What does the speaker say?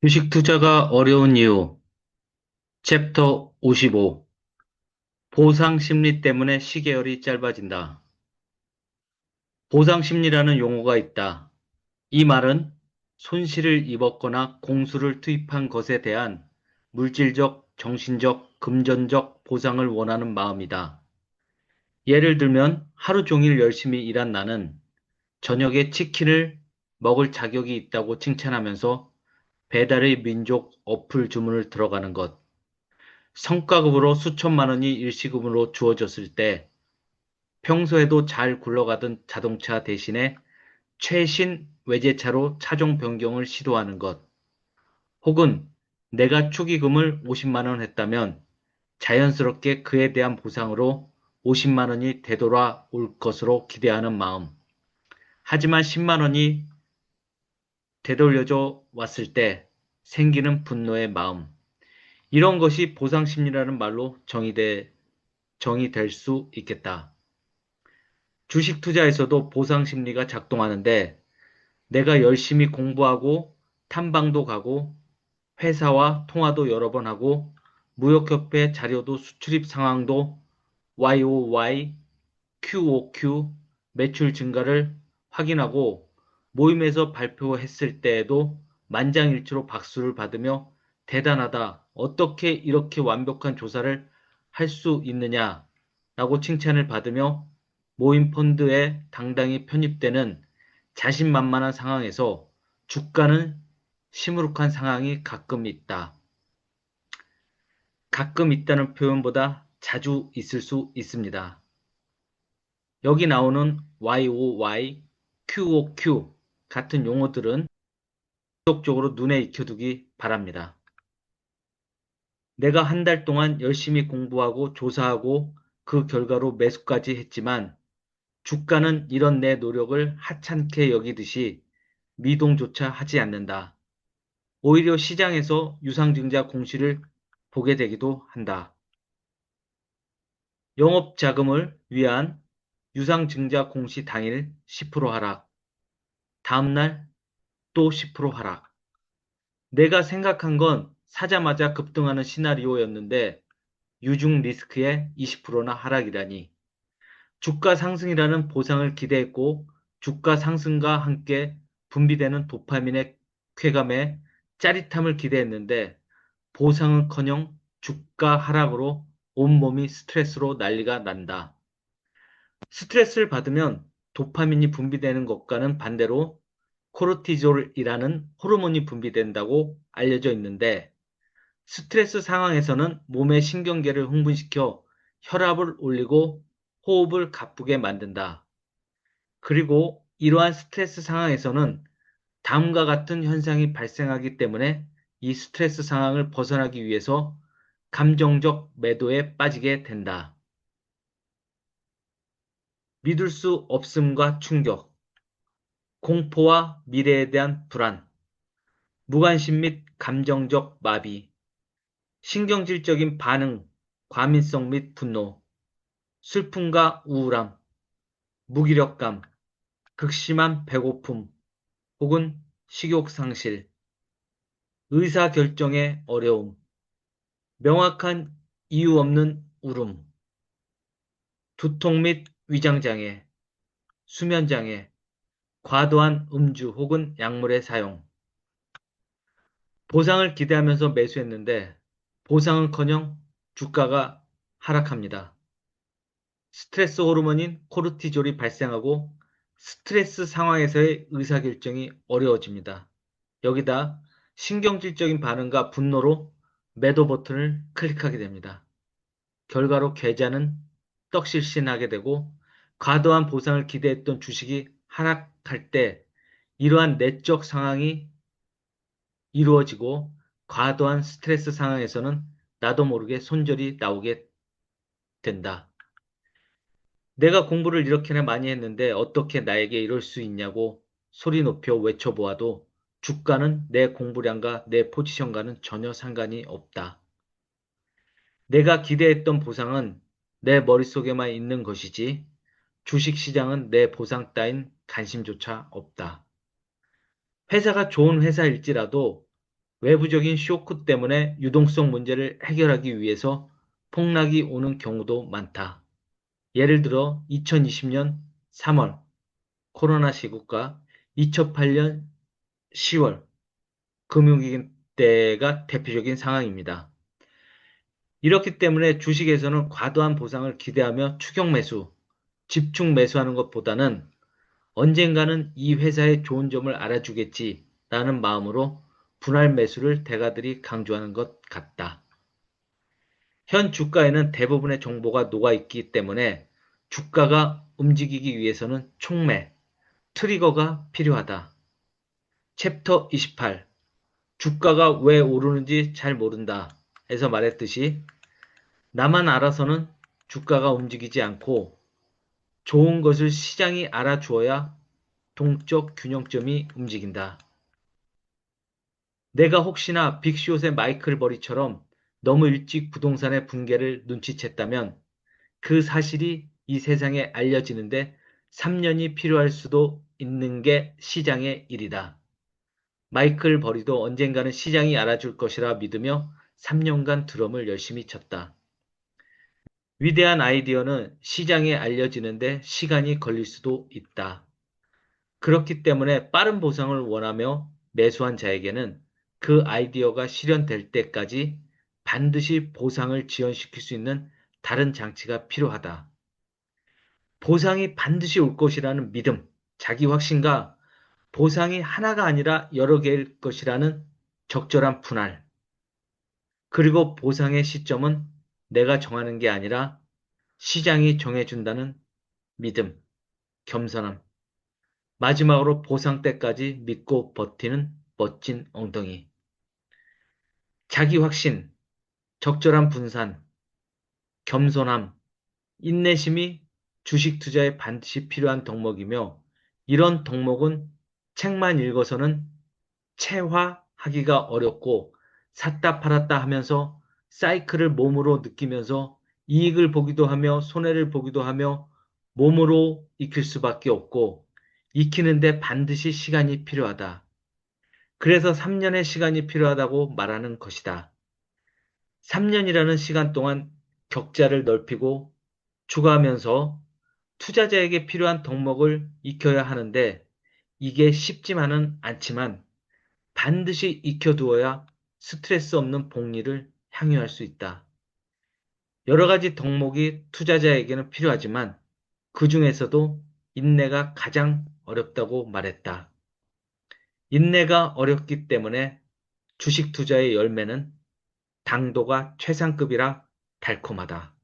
주식 투자가 어려운 이유 챕터 55 보상 심리 때문에 시계열이 짧아진다. 보상 심리라는 용어가 있다. 이 말은 손실을 입었거나 공수를 투입한 것에 대한 물질적, 정신적, 금전적 보상을 원하는 마음이다. 예를 들면 하루 종일 열심히 일한 나는 저녁에 치킨을 먹을 자격이 있다고 칭찬하면서 배달의 민족 어플 주문을 들어가는 것. 성과급으로 수천만 원이 일시금으로 주어졌을 때 평소에도 잘 굴러가던 자동차 대신에 최신 외제차로 차종 변경을 시도하는 것. 혹은 내가 축의금을 50만 원 했다면 자연스럽게 그에 대한 보상으로 50만 원이 되돌아올 것으로 기대하는 마음. 하지만 10만 원이 되돌려져 왔을 때 생기는 분노의 마음. 이런 것이 보상심리라는 말로 정의돼, 정의될 수 있겠다. 주식 투자에서도 보상심리가 작동하는데 내가 열심히 공부하고 탐방도 가고 회사와 통화도 여러 번 하고 무역협회 자료도 수출입 상황도 YOY, QOQ 매출 증가를 확인하고 모임에서 발표했을 때에도 만장일치로 박수를 받으며 대단하다. 어떻게 이렇게 완벽한 조사를 할 수 있느냐? 라고 칭찬을 받으며 모임 펀드에 당당히 편입되는 자신만만한 상황에서 주가는 시무룩한 상황이 가끔 있다. 가끔 있다는 표현보다 자주 있을 수 있습니다. 여기 나오는 YOY, QOQ 같은 용어들은 지속적으로 눈에 익혀두기 바랍니다. 내가 한 달 동안 열심히 공부하고 조사하고 그 결과로 매수까지 했지만 주가는 이런 내 노력을 하찮게 여기듯이 미동조차 하지 않는다. 오히려 시장에서 유상증자 공시를 보게 되기도 한다. 영업자금을 위한 유상증자 공시 당일 10% 하락, 다음날 또 10% 하락. 내가 생각한 건 사자마자 급등하는 시나리오였는데 유중 리스크의 20%나 하락이라니. 주가 상승이라는 보상을 기대했고 주가 상승과 함께 분비되는 도파민의 쾌감에 짜릿함을 기대했는데 보상은커녕 주가 하락으로 온몸이 스트레스로 난리가 난다. 스트레스를 받으면 도파민이 분비되는 것과는 반대로 코르티졸이라는 호르몬이 분비된다고 알려져 있는데 스트레스 상황에서는 몸의 신경계를 흥분시켜 혈압을 올리고 호흡을 가쁘게 만든다. 그리고 이러한 스트레스 상황에서는 다음과 같은 현상이 발생하기 때문에 이 스트레스 상황을 벗어나기 위해서 감정적 매도에 빠지게 된다. 믿을 수 없음과 충격, 공포와 미래에 대한 불안, 무관심 및 감정적 마비, 신경질적인 반응, 과민성 및 분노, 슬픔과 우울함, 무기력감, 극심한 배고픔 혹은 식욕 상실, 의사 결정의 어려움, 명확한 이유 없는 울음, 두통 및 위장장애, 수면장애, 과도한 음주 혹은 약물의 사용. 보상을 기대하면서 매수했는데 보상은커녕 주가가 하락합니다. 스트레스 호르몬인 코르티졸이 발생하고 스트레스 상황에서의 의사결정이 어려워집니다. 여기다 신경질적인 반응과 분노로 매도 버튼을 클릭하게 됩니다. 결과로 계좌는 떡실신하게 되고 과도한 보상을 기대했던 주식이 하락할 때 이러한 내적 상황이 이루어지고 과도한 스트레스 상황에서는 나도 모르게 손절이 나오게 된다. 내가 공부를 이렇게나 많이 했는데 어떻게 나에게 이럴 수 있냐고 소리 높여 외쳐보아도 주가는 내 공부량과 내 포지션과는 전혀 상관이 없다. 내가 기대했던 보상은 내 머릿속에만 있는 것이지 주식시장은 내 보상 따윈 관심조차 없다. 회사가 좋은 회사일지라도 외부적인 쇼크 때문에 유동성 문제를 해결하기 위해서 폭락이 오는 경우도 많다. 예를 들어 2020년 3월 코로나 시국과 2008년 10월 금융위기 때가 대표적인 상황입니다. 이렇기 때문에 주식에서는 과도한 보상을 기대하며 추격 매수, 집중 매수하는 것보다는 언젠가는 이 회사의 좋은 점을 알아주겠지 라는 마음으로 분할 매수를 대가들이 강조하는 것 같다. 현 주가에는 대부분의 정보가 녹아있기 때문에 주가가 움직이기 위해서는 촉매, 트리거가 필요하다. 챕터 28 주가가 왜 오르는지 잘 모른다 에서 말했듯이 나만 알아서는 주가가 움직이지 않고 좋은 것을 시장이 알아주어야 동적 균형점이 움직인다. 내가 혹시나 빅쇼의 마이클 버리처럼 너무 일찍 부동산의 붕괴를 눈치챘다면 그 사실이 이 세상에 알려지는데 3년이 필요할 수도 있는 게 시장의 일이다. 마이클 버리도 언젠가는 시장이 알아줄 것이라 믿으며 3년간 드럼을 열심히 쳤다. 위대한 아이디어는 시장에 알려지는데 시간이 걸릴 수도 있다. 그렇기 때문에 빠른 보상을 원하며 매수한 자에게는 그 아이디어가 실현될 때까지 반드시 보상을 지연시킬 수 있는 다른 장치가 필요하다. 보상이 반드시 올 것이라는 믿음, 자기 확신과 보상이 하나가 아니라 여러 개일 것이라는 적절한 분할. 그리고 보상의 시점은 내가 정하는 게 아니라 시장이 정해준다는 믿음, 겸손함. 마지막으로 보상 때까지 믿고 버티는 멋진 엉덩이. 자기 확신, 적절한 분산, 겸손함, 인내심이 주식 투자에 반드시 필요한 덕목이며 이런 덕목은 책만 읽어서는 체화하기가 어렵고 샀다 팔았다 하면서 사이클을 몸으로 느끼면서 이익을 보기도 하며 손해를 보기도 하며 몸으로 익힐 수밖에 없고 익히는데 반드시 시간이 필요하다. 그래서 3년의 시간이 필요하다고 말하는 것이다. 3년이라는 시간 동안 격자를 넓히고 추가하면서 투자자에게 필요한 덕목을 익혀야 하는데 이게 쉽지만은 않지만 반드시 익혀두어야 스트레스 없는 복리를 향유할 수 있다. 여러 가지 덕목이 투자자에게는 필요하지만 그 중에서도 인내가 가장 어렵다고 말했다. 인내가 어렵기 때문에 주식 투자의 열매는 당도가 최상급이라 달콤하다.